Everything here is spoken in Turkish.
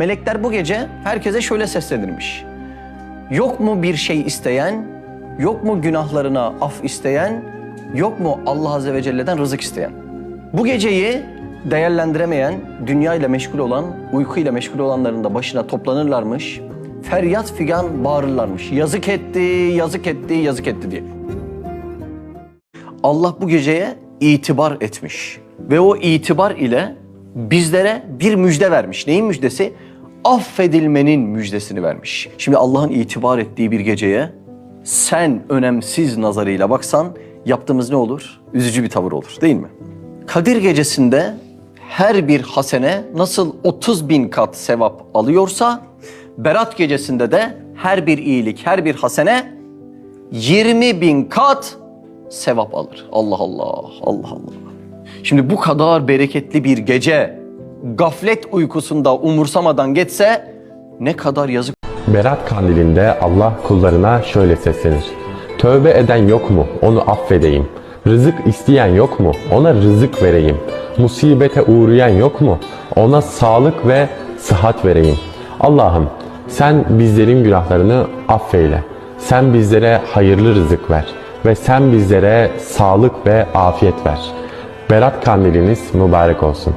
Melekler bu gece herkese şöyle seslenirmiş. Yok mu bir şey isteyen, yok mu günahlarına af isteyen, yok mu Allah Azze ve Celle'den rızık isteyen? Bu geceyi değerlendiremeyen, dünya ile meşgul olan, uyku ile meşgul olanların da başına toplanırlarmış. Feryat figan bağırırlarmış. Yazık etti, yazık etti, yazık etti diye. Allah bu geceye itibar etmiş. Ve o itibar ile bizlere bir müjde vermiş. Neyin müjdesi? Affedilmenin müjdesini vermiş. Şimdi Allah'ın itibar ettiği bir geceye sen önemsiz nazarıyla baksan yaptığımız ne olur? Üzücü bir tavır olur değil mi? Kadir gecesinde her bir hasene nasıl 30 bin kat sevap alıyorsa Berat gecesinde de her bir iyilik, her bir hasene 20 bin kat sevap alır. Allah Allah, Allah Allah. Şimdi bu kadar bereketli bir gece gaflet uykusunda umursamadan geçse ne kadar yazık Berat kandilinde Allah kullarına şöyle seslenir. Tövbe eden yok mu? Onu affedeyim. Rızık isteyen yok mu? Ona rızık vereyim. Musibete uğrayan yok mu? Ona sağlık ve sıhhat vereyim. Allah'ım sen bizlerin günahlarını affeyle. Sen bizlere hayırlı rızık ver ve sen bizlere sağlık ve afiyet ver. Berat kandiliniz mübarek olsun.